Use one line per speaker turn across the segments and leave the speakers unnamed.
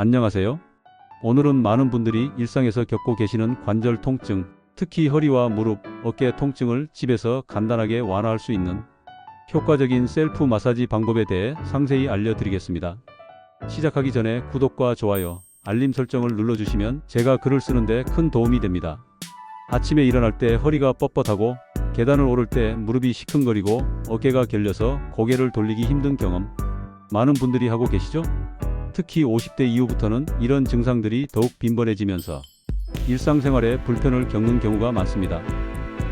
안녕하세요. 오늘은 많은 분들이 일상에서 겪고 계시는 관절 통증, 특히 허리와 무릎, 어깨 통증을 집에서 간단하게 완화할 수 있는 효과적인 셀프 마사지 방법에 대해 상세히 알려드리겠습니다. 시작하기 전에 구독과 좋아요, 알림 설정을 눌러주시면 제가 글을 쓰는데 큰 도움이 됩니다. 아침에 일어날 때 허리가 뻣뻣하고 계단을 오를 때 무릎이 시큰거리고 어깨가 결려서 고개를 돌리기 힘든 경험 많은 분들이 하고 계시죠? 특히 50대 이후부터는 이런 증상들이 더욱 빈번해지면서 일상생활에 불편을 겪는 경우가 많습니다.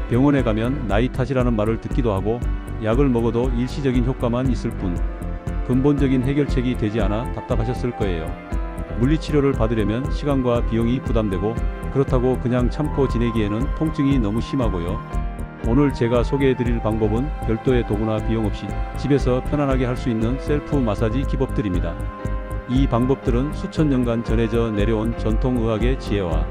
병원에 가면 나이 탓이라는 말을 듣기도 하고 약을 먹어도 일시적인 효과만 있을 뿐 근본적인 해결책이 되지 않아 답답하셨을 거예요. 물리치료를 받으려면 시간과 비용이 부담되고 그렇다고 그냥 참고 지내기에는 통증이 너무 심하고요. 오늘 제가 소개해드릴 방법은 별도의 도구나 비용 없이 집에서 편안하게 할 수 있는 셀프 마사지 기법들입니다. 이 방법들은 수천 년간 전해져 내려온 전통의학의 지혜와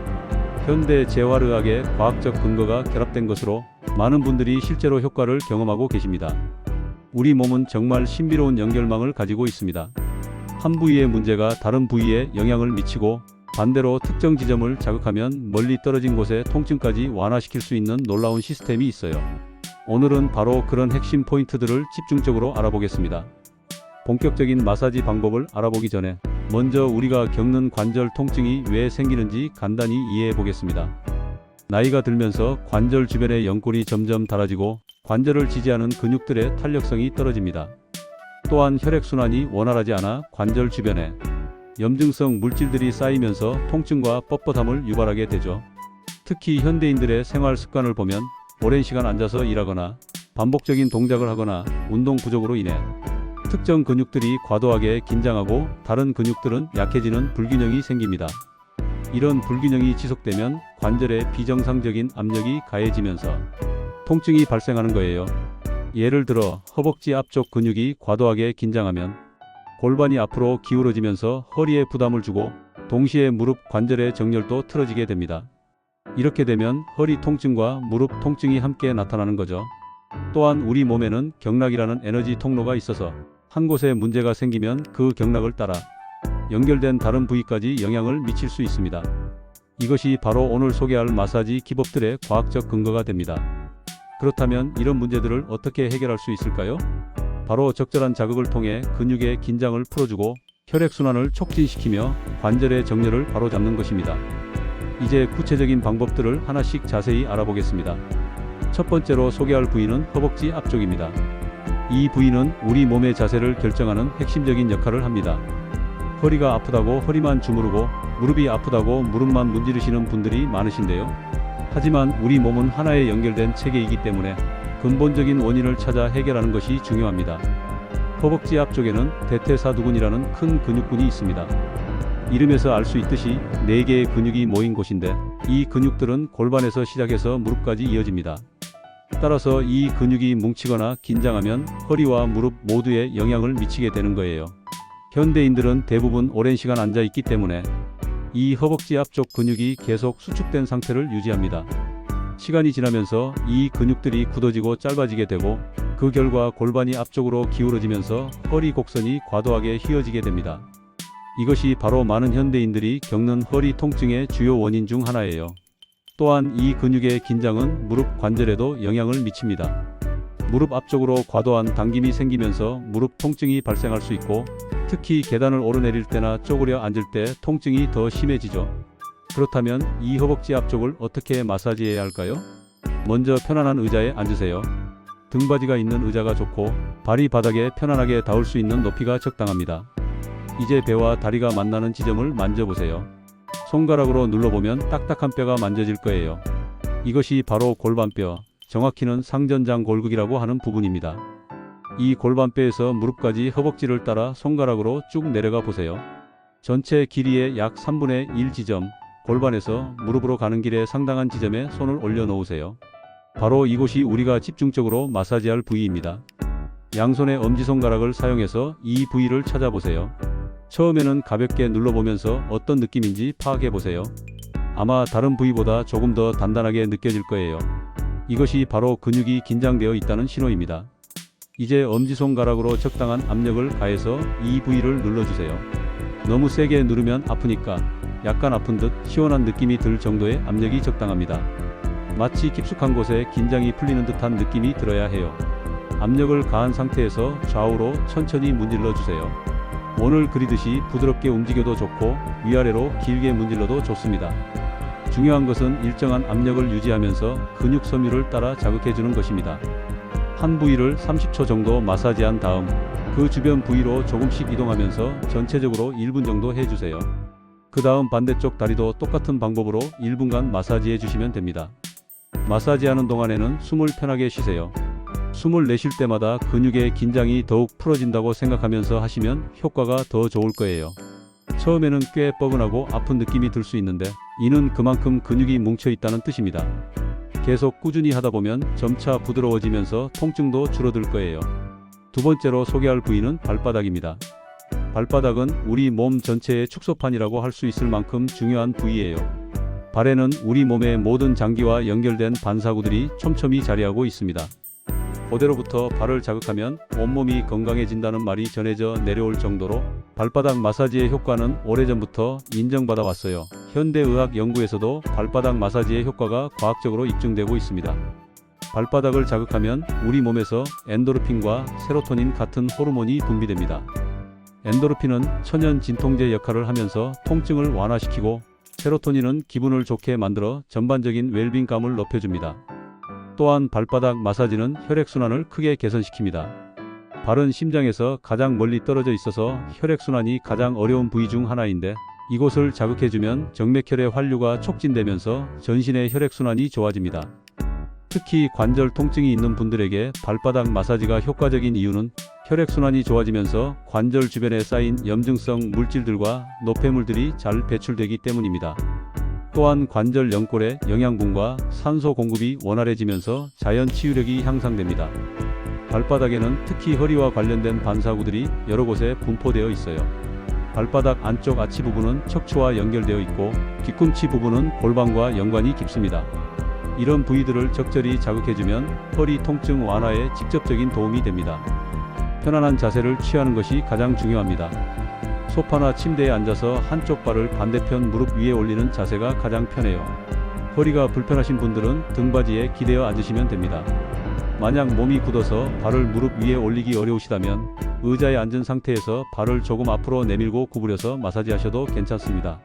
현대 재활의학의 과학적 근거가 결합된 것으로 많은 분들이 실제로 효과를 경험하고 계십니다. 우리 몸은 정말 신비로운 연결망을 가지고 있습니다. 한 부위의 문제가 다른 부위에 영향을 미치고 반대로 특정 지점을 자극하면 멀리 떨어진 곳의 통증까지 완화시킬 수 있는 놀라운 시스템이 있어요. 오늘은 바로 그런 핵심 포인트들을 집중적으로 알아보겠습니다. 본격적인 마사지 방법을 알아보기 전에 먼저 우리가 겪는 관절 통증이 왜 생기는지 간단히 이해해 보겠습니다. 나이가 들면서 관절 주변의 연골이 점점 닳아지고 관절을 지지하는 근육들의 탄력성이 떨어집니다. 또한 혈액순환이 원활하지 않아 관절 주변에 염증성 물질들이 쌓이면서 통증과 뻣뻣함을 유발하게 되죠. 특히 현대인들의 생활 습관을 보면 오랜 시간 앉아서 일하거나 반복적인 동작을 하거나 운동 부족으로 인해 특정 근육들이 과도하게 긴장하고 다른 근육들은 약해지는 불균형이 생깁니다. 이런 불균형이 지속되면 관절에 비정상적인 압력이 가해지면서 통증이 발생하는 거예요. 예를 들어 허벅지 앞쪽 근육이 과도하게 긴장하면 골반이 앞으로 기울어지면서 허리에 부담을 주고 동시에 무릎 관절의 정렬도 틀어지게 됩니다. 이렇게 되면 허리 통증과 무릎 통증이 함께 나타나는 거죠. 또한 우리 몸에는 경락이라는 에너지 통로가 있어서 한 곳에 문제가 생기면 그 경락을 따라 연결된 다른 부위까지 영향을 미칠 수 있습니다. 이것이 바로 오늘 소개할 마사지 기법들의 과학적 근거가 됩니다. 그렇다면 이런 문제들을 어떻게 해결할 수 있을까요? 바로 적절한 자극을 통해 근육의 긴장을 풀어주고 혈액순환을 촉진시키며 관절의 정렬을 바로잡는 것입니다. 이제 구체적인 방법들을 하나씩 자세히 알아보겠습니다. 첫 번째로 소개할 부위는 허벅지 앞쪽입니다. 이 부위는 우리 몸의 자세를 결정하는 핵심적인 역할을 합니다. 허리가 아프다고 허리만 주무르고 무릎이 아프다고 무릎만 문지르시는 분들이 많으신데요. 하지만 우리 몸은 하나의 연결된 체계이기 때문에 근본적인 원인을 찾아 해결하는 것이 중요합니다. 허벅지 앞쪽에는 대퇴사두근이라는 큰 근육군이 있습니다. 이름에서 알 수 있듯이 4개의 근육이 모인 곳인데 이 근육들은 골반에서 시작해서 무릎까지 이어집니다. 따라서 이 근육이 뭉치거나 긴장하면 허리와 무릎 모두에 영향을 미치게 되는 거예요. 현대인들은 대부분 오랜 시간 앉아 있기 때문에 이 허벅지 앞쪽 근육이 계속 수축된 상태를 유지합니다. 시간이 지나면서 이 근육들이 굳어지고 짧아지게 되고 그 결과 골반이 앞쪽으로 기울어지면서 허리 곡선이 과도하게 휘어지게 됩니다. 이것이 바로 많은 현대인들이 겪는 허리 통증의 주요 원인 중 하나예요. 또한 이 근육의 긴장은 무릎 관절에도 영향을 미칩니다. 무릎 앞쪽으로 과도한 당김이 생기면서 무릎 통증이 발생할 수 있고 특히 계단을 오르내릴 때나 쪼그려 앉을 때 통증이 더 심해지죠. 그렇다면 이 허벅지 앞쪽을 어떻게 마사지해야 할까요? 먼저 편안한 의자에 앉으세요. 등받이가 있는 의자가 좋고 발이 바닥에 편안하게 닿을 수 있는 높이가 적당합니다. 이제 배와 다리가 만나는 지점을 만져보세요. 손가락으로 눌러보면 딱딱한 뼈가 만져질 거예요. 이것이 바로 골반뼈, 정확히는 상전장 골극이라고 하는 부분입니다. 이 골반뼈에서 무릎까지 허벅지를 따라 손가락으로 쭉 내려가 보세요. 전체 길이의 약 3분의 1 지점, 골반에서 무릎으로 가는 길에 상당한 지점에 손을 올려 놓으세요. 바로 이곳이 우리가 집중적으로 마사지할 부위입니다. 양손의 엄지손가락을 사용해서 이 부위를 찾아보세요. 처음에는 가볍게 눌러보면서 어떤 느낌인지 파악해 보세요. 아마 다른 부위보다 조금 더 단단하게 느껴질 거예요. 이것이 바로 근육이 긴장되어 있다는 신호입니다. 이제 엄지손가락으로 적당한 압력을 가해서 이 부위를 눌러주세요. 너무 세게 누르면 아프니까 약간 아픈 듯 시원한 느낌이 들 정도의 압력이 적당합니다. 마치 깊숙한 곳에 긴장이 풀리는 듯한 느낌이 들어야 해요. 압력을 가한 상태에서 좌우로 천천히 문질러 주세요. 원을 그리듯이 부드럽게 움직여도 좋고 위아래로 길게 문질러도 좋습니다. 중요한 것은 일정한 압력을 유지하면서 근육 섬유를 따라 자극해 주는 것입니다. 한 부위를 30초 정도 마사지한 다음 그 주변 부위로 조금씩 이동하면서 전체적으로 1분 정도 해주세요. 그 다음 반대쪽 다리도 똑같은 방법으로 1분간 마사지해 주시면 됩니다. 마사지하는 동안에는 숨을 편하게 쉬세요. 숨을 내쉴 때마다 근육의 긴장이 더욱 풀어진다고 생각하면서 하시면 효과가 더 좋을 거예요. 처음에는 꽤 뻐근하고 아픈 느낌이 들 수 있는데 이는 그만큼 근육이 뭉쳐 있다는 뜻입니다. 계속 꾸준히 하다 보면 점차 부드러워지면서 통증도 줄어들 거예요. 두 번째로 소개할 부위는 발바닥입니다. 발바닥은 우리 몸 전체의 축소판이라고 할 수 있을 만큼 중요한 부위예요. 발에는 우리 몸의 모든 장기와 연결된 반사구들이 촘촘히 자리하고 있습니다. 고대로부터 발을 자극하면 온몸이 건강해진다는 말이 전해져 내려올 정도로 발바닥 마사지의 효과는 오래전부터 인정받아 왔어요. 현대의학 연구에서도 발바닥 마사지의 효과가 과학적으로 입증되고 있습니다. 발바닥을 자극하면 우리 몸에서 엔도르핀과 세로토닌 같은 호르몬이 분비됩니다. 엔도르핀은 천연 진통제 역할을 하면서 통증을 완화시키고 세로토닌은 기분을 좋게 만들어 전반적인 웰빙감을 높여줍니다. 또한 발바닥 마사지는 혈액순환을 크게 개선시킵니다. 발은 심장에서 가장 멀리 떨어져 있어서 혈액순환이 가장 어려운 부위 중 하나인데 이곳을 자극해주면 정맥혈의 환류가 촉진되면서 전신의 혈액순환이 좋아집니다. 특히 관절 통증이 있는 분들에게 발바닥 마사지가 효과적인 이유는 혈액순환이 좋아지면서 관절 주변에 쌓인 염증성 물질들과 노폐물들이 잘 배출되기 때문입니다. 또한 관절 연골의 영양분과 산소 공급이 원활해지면서 자연 치유력이 향상됩니다. 발바닥에는 특히 허리와 관련된 반사구들이 여러 곳에 분포되어 있어요. 발바닥 안쪽 아치 부분은 척추와 연결되어 있고 뒤꿈치 부분은 골반과 연관이 깊습니다. 이런 부위들을 적절히 자극해주면 허리 통증 완화에 직접적인 도움이 됩니다. 편안한 자세를 취하는 것이 가장 중요합니다. 소파나 침대에 앉아서 한쪽 발을 반대편 무릎 위에 올리는 자세가 가장 편해요. 허리가 불편하신 분들은 등받이에 기대어 앉으시면 됩니다. 만약 몸이 굳어서 발을 무릎 위에 올리기 어려우시다면 의자에 앉은 상태에서 발을 조금 앞으로 내밀고 구부려서 마사지하셔도 괜찮습니다.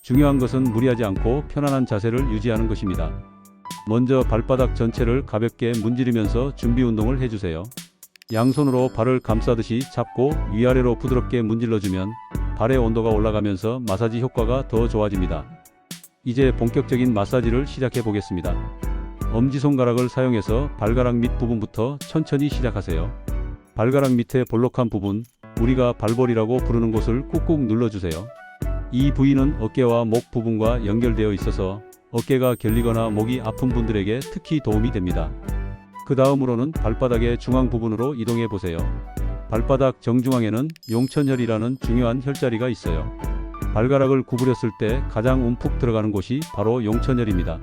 중요한 것은 무리하지 않고 편안한 자세를 유지하는 것입니다. 먼저 발바닥 전체를 가볍게 문지르면서 준비 운동을 해주세요. 양손으로 발을 감싸듯이 잡고 위아래로 부드럽게 문질러주면 발의 온도가 올라가면서 마사지 효과가 더 좋아집니다. 이제 본격적인 마사지를 시작해 보겠습니다. 엄지손가락을 사용해서 발가락 밑 부분부터 천천히 시작하세요. 발가락 밑에 볼록한 부분, 우리가 발볼이라고 부르는 곳을 꾹꾹 눌러주세요. 이 부위는 어깨와 목 부분과 연결되어 있어서 어깨가 결리거나 목이 아픈 분들에게 특히 도움이 됩니다. 그 다음으로는 발바닥의 중앙 부분으로 이동해 보세요. 발바닥 정중앙에는 용천혈이라는 중요한 혈자리가 있어요. 발가락을 구부렸을 때 가장 움푹 들어가는 곳이 바로 용천혈입니다.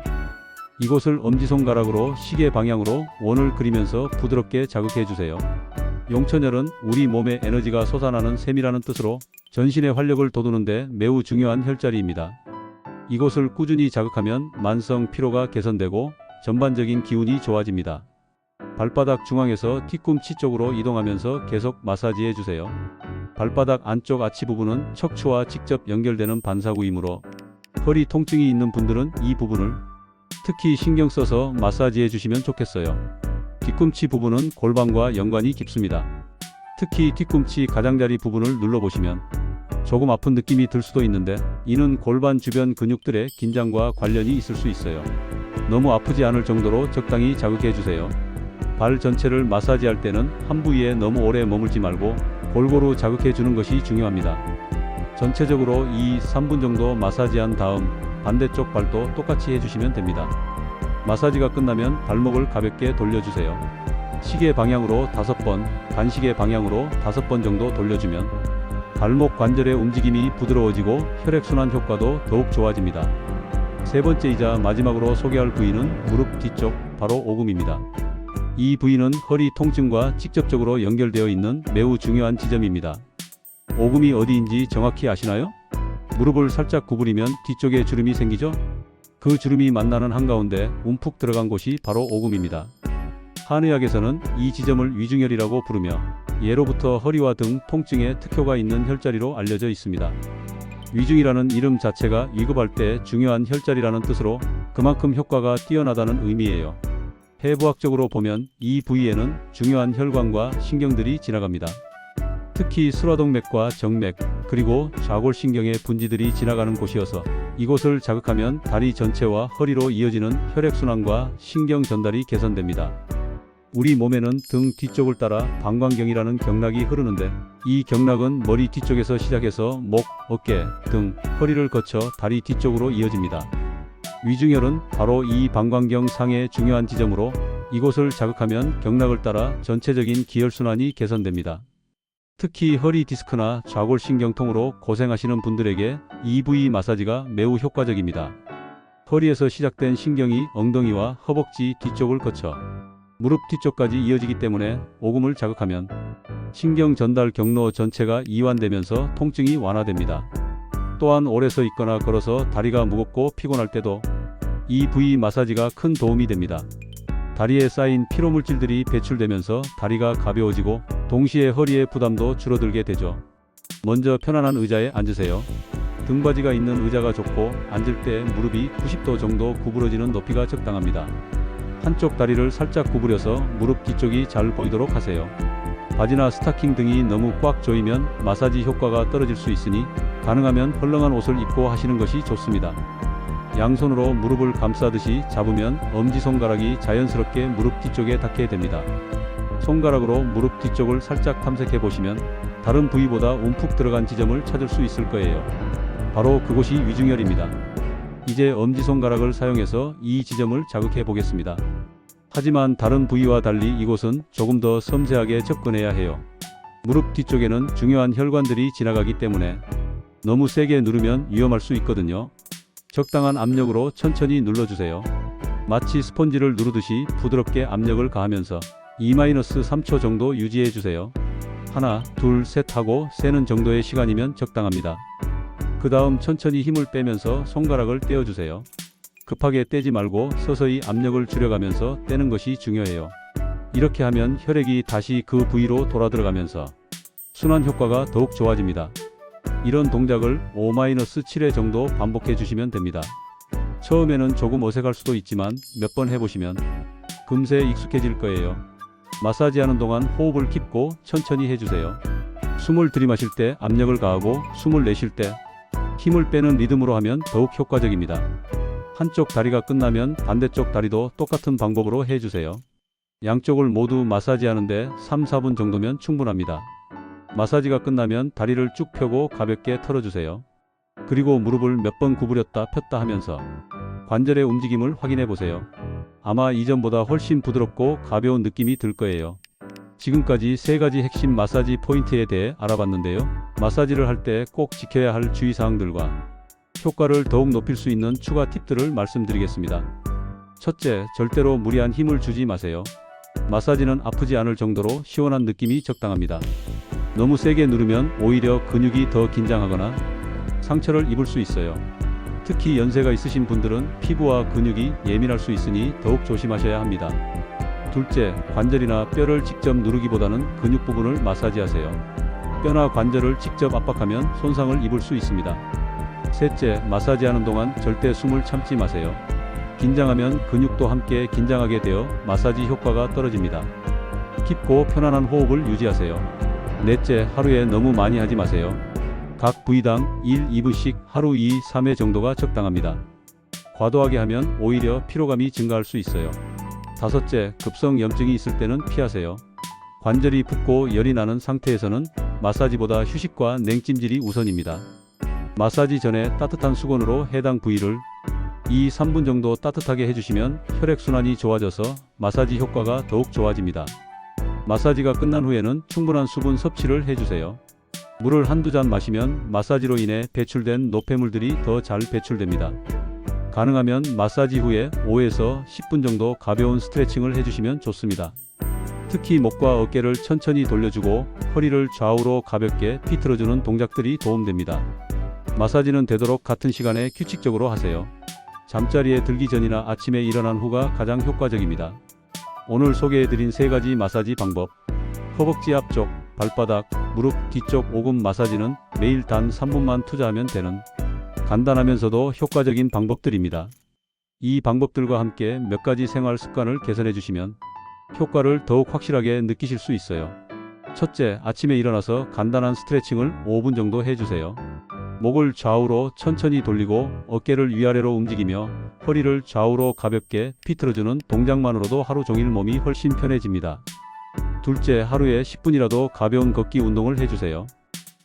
이곳을 엄지손가락으로 시계 방향으로 원을 그리면서 부드럽게 자극해 주세요. 용천혈은 우리 몸의 에너지가 솟아나는 셈이라는 뜻으로 전신의 활력을 돋우는데 매우 중요한 혈자리입니다. 이곳을 꾸준히 자극하면 만성 피로가 개선되고 전반적인 기운이 좋아집니다. 발바닥 중앙에서 뒤꿈치 쪽으로 이동하면서 계속 마사지해 주세요. 발바닥 안쪽 아치 부분은 척추와 직접 연결되는 반사구이므로 허리 통증이 있는 분들은 이 부분을 특히 신경 써서 마사지해 주시면 좋겠어요. 뒤꿈치 부분은 골반과 연관이 깊습니다. 특히 뒤꿈치 가장자리 부분을 눌러보시면 조금 아픈 느낌이 들 수도 있는데 이는 골반 주변 근육들의 긴장과 관련이 있을 수 있어요. 너무 아프지 않을 정도로 적당히 자극해 주세요. 발 전체를 마사지할 때는 한 부위에 너무 오래 머물지 말고 골고루 자극해 주는 것이 중요합니다. 전체적으로 2, 3분 정도 마사지한 다음 반대쪽 발도 똑같이 해주시면 됩니다. 마사지가 끝나면 발목을 가볍게 돌려주세요. 시계 방향으로 5번, 반시계 방향으로 5번 정도 돌려주면 발목 관절의 움직임이 부드러워지고 혈액순환 효과도 더욱 좋아집니다. 세 번째이자 마지막으로 소개할 부위는 무릎 뒤쪽, 바로 오금입니다. 이 부위는 허리 통증과 직접적으로 연결되어 있는 매우 중요한 지점입니다. 오금이 어디인지 정확히 아시나요? 무릎을 살짝 구부리면 뒤쪽에 주름이 생기죠? 그 주름이 만나는 한가운데 움푹 들어간 곳이 바로 오금입니다. 한의학에서는 이 지점을 위중혈이라고 부르며 예로부터 허리와 등 통증에 특효가 있는 혈자리로 알려져 있습니다. 위중이라는 이름 자체가 위급할 때 중요한 혈자리라는 뜻으로 그만큼 효과가 뛰어나다는 의미예요. 해부학적으로 보면 이 부위에는 중요한 혈관과 신경들이 지나갑니다. 특히 수라동맥과 정맥, 그리고 좌골신경의 분지들이 지나가는 곳이어서 이곳을 자극하면 다리 전체와 허리로 이어지는 혈액순환과 신경 전달이 개선됩니다. 우리 몸에는 등 뒤쪽을 따라 방광경이라는 경락이 흐르는데 이 경락은 머리 뒤쪽에서 시작해서 목, 어깨, 등, 허리를 거쳐 다리 뒤쪽으로 이어집니다. 위중혈은 바로 이 방광경 상의 중요한 지점으로 이곳을 자극하면 경락을 따라 전체적인 기혈순환이 개선됩니다. 특히 허리 디스크나 좌골신경통으로 고생하시는 분들에게 이 부위 마사지가 매우 효과적입니다. 허리에서 시작된 신경이 엉덩이와 허벅지 뒤쪽을 거쳐 무릎 뒤쪽까지 이어지기 때문에 오금을 자극하면 신경 전달 경로 전체가 이완되면서 통증이 완화됩니다. 또한 오래 서 있거나 걸어서 다리가 무겁고 피곤할 때도 이 부위 마사지가 큰 도움이 됩니다. 다리에 쌓인 피로물질들이 배출되면서 다리가 가벼워지고 동시에 허리의 부담도 줄어들게 되죠. 먼저 편안한 의자에 앉으세요. 등받이가 있는 의자가 좋고 앉을 때 무릎이 90도 정도 구부러지는 높이가 적당합니다. 한쪽 다리를 살짝 구부려서 무릎 뒤쪽이 잘 보이도록 하세요. 바지나 스타킹 등이 너무 꽉 조이면 마사지 효과가 떨어질 수 있으니 가능하면 헐렁한 옷을 입고 하시는 것이 좋습니다. 양손으로 무릎을 감싸듯이 잡으면 엄지손가락이 자연스럽게 무릎 뒤쪽에 닿게 됩니다. 손가락으로 무릎 뒤쪽을 살짝 탐색해 보시면 다른 부위보다 움푹 들어간 지점을 찾을 수 있을 거예요. 바로 그곳이 위중혈입니다. 이제 엄지손가락을 사용해서 이 지점을 자극해 보겠습니다. 하지만 다른 부위와 달리 이곳은 조금 더 섬세하게 접근해야 해요. 무릎 뒤쪽에는 중요한 혈관들이 지나가기 때문에 너무 세게 누르면 위험할 수 있거든요. 적당한 압력으로 천천히 눌러주세요. 마치 스펀지를 누르듯이 부드럽게 압력을 가하면서 2-3초 정도 유지해 주세요. 하나, 둘, 셋 하고 세는 정도의 시간이면 적당합니다. 그 다음 천천히 힘을 빼면서 손가락을 떼어주세요. 급하게 떼지 말고 서서히 압력을 줄여가면서 떼는 것이 중요해요. 이렇게 하면 혈액이 다시 그 부위로 돌아 들어가면서 순환 효과가 더욱 좋아집니다. 이런 동작을 5-7회 정도 반복해 주시면 됩니다. 처음에는 조금 어색할 수도 있지만 몇 번 해보시면 금세 익숙해질 거예요. 마사지 하는 동안 호흡을 깊고 천천히 해주세요. 숨을 들이마실 때 압력을 가하고 숨을 내쉴 때 힘을 빼는 리듬으로 하면 더욱 효과적입니다. 한쪽 다리가 끝나면 반대쪽 다리도 똑같은 방법으로 해주세요. 양쪽을 모두 마사지 하는데 3, 4분 정도면 충분합니다. 마사지가 끝나면 다리를 쭉 펴고 가볍게 털어주세요. 그리고 무릎을 몇 번 구부렸다 폈다 하면서 관절의 움직임을 확인해 보세요. 아마 이전보다 훨씬 부드럽고 가벼운 느낌이 들 거예요. 지금까지 세 가지 핵심 마사지 포인트에 대해 알아봤는데요. 마사지를 할 때 꼭 지켜야 할 주의사항들과 효과를 더욱 높일 수 있는 추가 팁들을 말씀드리겠습니다. 첫째, 절대로 무리한 힘을 주지 마세요. 마사지는 아프지 않을 정도로 시원한 느낌이 적당합니다. 너무 세게 누르면 오히려 근육이 더 긴장하거나 상처를 입을 수 있어요. 특히 연세가 있으신 분들은 피부와 근육이 예민할 수 있으니 더욱 조심하셔야 합니다. 둘째, 관절이나 뼈를 직접 누르기보다는 근육 부분을 마사지하세요. 뼈나 관절을 직접 압박하면 손상을 입을 수 있습니다. 셋째, 마사지하는 동안 절대 숨을 참지 마세요. 긴장하면 근육도 함께 긴장하게 되어 마사지 효과가 떨어집니다. 깊고 편안한 호흡을 유지하세요. 넷째, 하루에 너무 많이 하지 마세요. 각 부위당 1, 2분씩 하루 2, 3회 정도가 적당합니다. 과도하게 하면 오히려 피로감이 증가할 수 있어요. 다섯째, 급성 염증이 있을 때는 피하세요. 관절이 붓고 열이 나는 상태에서는 마사지보다 휴식과 냉찜질이 우선입니다. 마사지 전에 따뜻한 수건으로 해당 부위를 2, 3분 정도 따뜻하게 해주시면 혈액순환이 좋아져서 마사지 효과가 더욱 좋아집니다. 마사지가 끝난 후에는 충분한 수분 섭취를 해주세요. 물을 한두 잔 마시면 마사지로 인해 배출된 노폐물들이 더 잘 배출됩니다. 가능하면 마사지 후에 5에서 10분 정도 가벼운 스트레칭을 해주시면 좋습니다. 특히 목과 어깨를 천천히 돌려주고 허리를 좌우로 가볍게 비틀어주는 동작들이 도움됩니다. 마사지는 되도록 같은 시간에 규칙적으로 하세요. 잠자리에 들기 전이나 아침에 일어난 후가 가장 효과적입니다. 오늘 소개해드린 세 가지 마사지 방법. 허벅지 앞쪽, 발바닥, 무릎 뒤쪽 오금 마사지는 매일 단 3분만 투자하면 되는 간단하면서도 효과적인 방법들입니다. 이 방법들과 함께 몇 가지 생활 습관을 개선해 주시면 효과를 더욱 확실하게 느끼실 수 있어요. 첫째, 아침에 일어나서 간단한 스트레칭을 5분 정도 해주세요. 목을 좌우로 천천히 돌리고 어깨를 위아래로 움직이며 허리를 좌우로 가볍게 비틀어주는 동작만으로도 하루 종일 몸이 훨씬 편해집니다. 둘째, 하루에 10분이라도 가벼운 걷기 운동을 해주세요.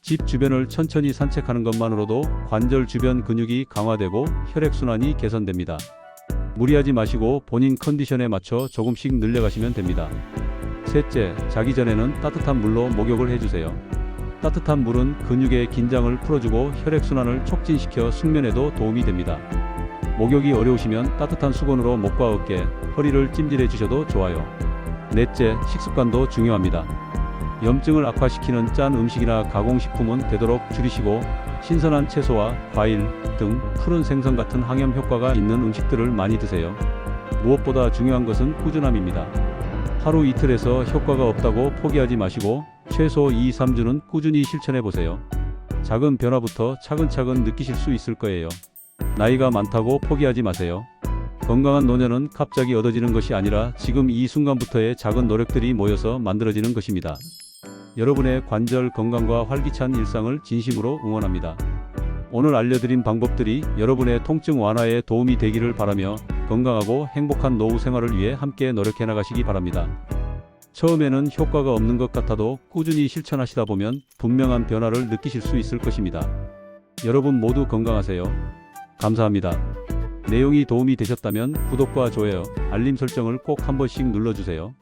집 주변을 천천히 산책하는 것만으로도 관절 주변 근육이 강화되고 혈액순환이 개선됩니다. 무리하지 마시고 본인 컨디션에 맞춰 조금씩 늘려가시면 됩니다. 셋째, 자기 전에는 따뜻한 물로 목욕을 해주세요. 따뜻한 물은 근육의 긴장을 풀어주고 혈액순환을 촉진시켜 숙면에도 도움이 됩니다. 목욕이 어려우시면 따뜻한 수건으로 목과 어깨, 허리를 찜질해 주셔도 좋아요. 넷째, 식습관도 중요합니다. 염증을 악화시키는 짠 음식이나 가공식품은 되도록 줄이시고 신선한 채소와 과일 등 푸른 생선 같은 항염 효과가 있는 음식들을 많이 드세요. 무엇보다 중요한 것은 꾸준함입니다. 하루 이틀에서 효과가 없다고 포기하지 마시고 최소 2, 3주는 꾸준히 실천해 보세요. 작은 변화부터 차근차근 느끼실 수 있을 거예요. 나이가 많다고 포기하지 마세요. 건강한 노년은 갑자기 얻어지는 것이 아니라 지금 이 순간부터의 작은 노력들이 모여서 만들어지는 것입니다. 여러분의 관절 건강과 활기찬 일상을 진심으로 응원합니다. 오늘 알려드린 방법들이 여러분의 통증 완화에 도움이 되기를 바라며 건강하고 행복한 노후 생활을 위해 함께 노력해 나가시기 바랍니다. 처음에는 효과가 없는 것 같아도 꾸준히 실천하시다 보면 분명한 변화를 느끼실 수 있을 것입니다. 여러분 모두 건강하세요. 감사합니다. 내용이 도움이 되셨다면 구독과 좋아요, 알림 설정을 꼭 한 번씩 눌러주세요.